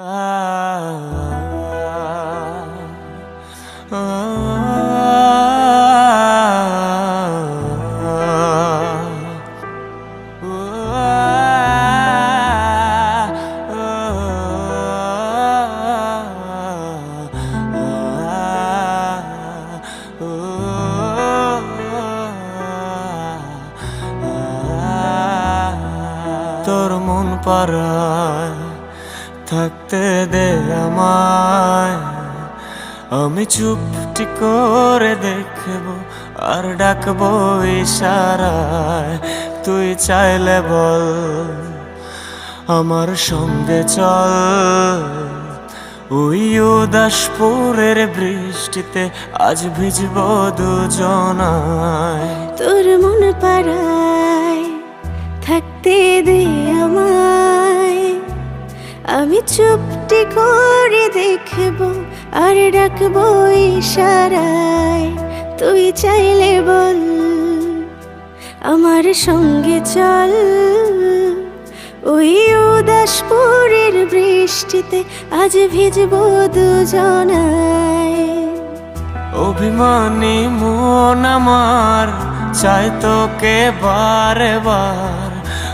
তোর মন পারায় থাকতে দে আমায়। আমি চুপটি করে দেখব আর ডাকবো ইশারায়। তুই চাইলে বল, আমার সঙ্গে চল। ওই উদাসপুরের বৃষ্টিতে আজ ভিজব দুজনায়। তোর মন পাড়ায় থাকতে দে আমায় আমি চুপটি করে দেখব আর ডাকবো ইশারায়। তুই চাইলে বল, আমার সঙ্গে চল। ওই উদাসপুরের বৃষ্টিতে আজ ভিজব দুজনায়। অভিমানী মন আমার, চাই তোকে বারে বার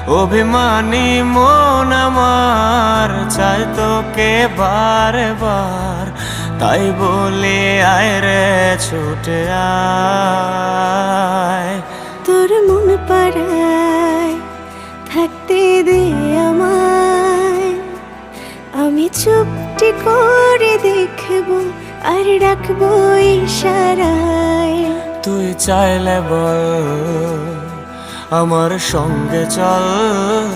অভিমানী মন আমার চাই তোকে বারে বার তাই বলে আয় রে ছুটে আয়। তোর মন পাড়ায় থাকতে দে আমায়। আমি চুপটি করে দেখব আর ডাকবো ইশারায়। তুই চাইলে বল আমার সঙ্গে চল।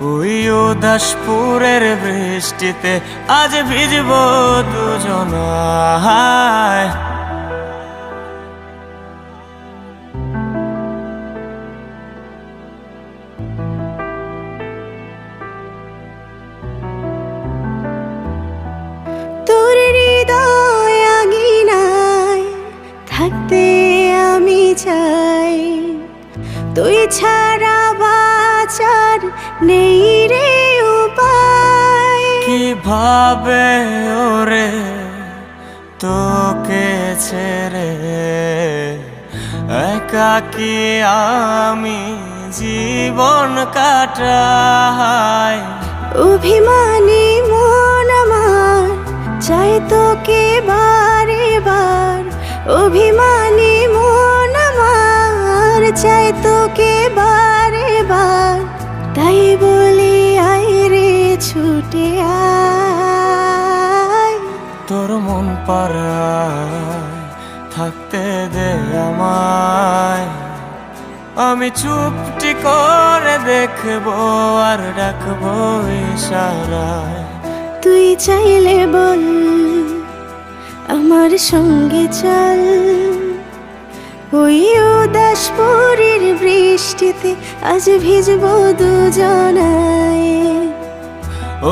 ওই উদাসপুরের বৃষ্টিতে আজ ভিজব দুজনায় তোর তুই ছাড়া বাঁচার নেই রে উপায়। কীভাবে ওরে তোকে ছেড়ে? একাকি আমি জীবন কাটাই? অভিমানী মন আমার চাই তোকে বারে বার অভিমানী মন চাই তোকে বারে বার তাই বলি আয় রে ছুটে আয়। তোর মন পাড়ায় থাকতে দে আমায়। আমি চুপটি করে দেখব আর ডাকবো ইশারায়। তুই চাইলে বল আমার সঙ্গে চল। ওই উদাসপুরের বৃষ্টিতে আজ ভিজব দুজনায়।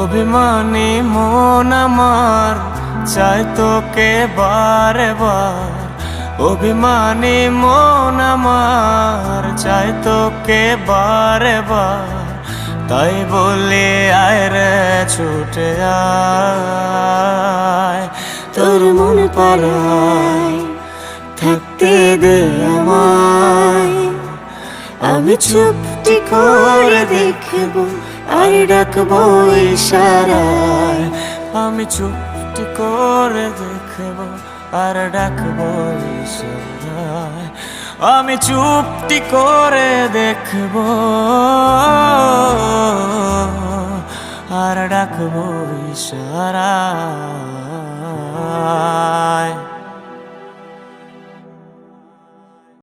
অভিমানী মন আমার চাই তোকে বারে বার অভিমানী মন আমার চাই তোকে বারে বার তাই বলে, আয় রে, ছুটে আয়। তোর মন পাড়ায়, থাকতে দে আমায়। আমি চুপটি করে দেখব, আর ডাকবো ইশারায়। আমি চুপটি করে দেখব, আর ডাকবো ইশারায়। আমি চুপটি করে দেখব, আর ডাকবো ইশারায়।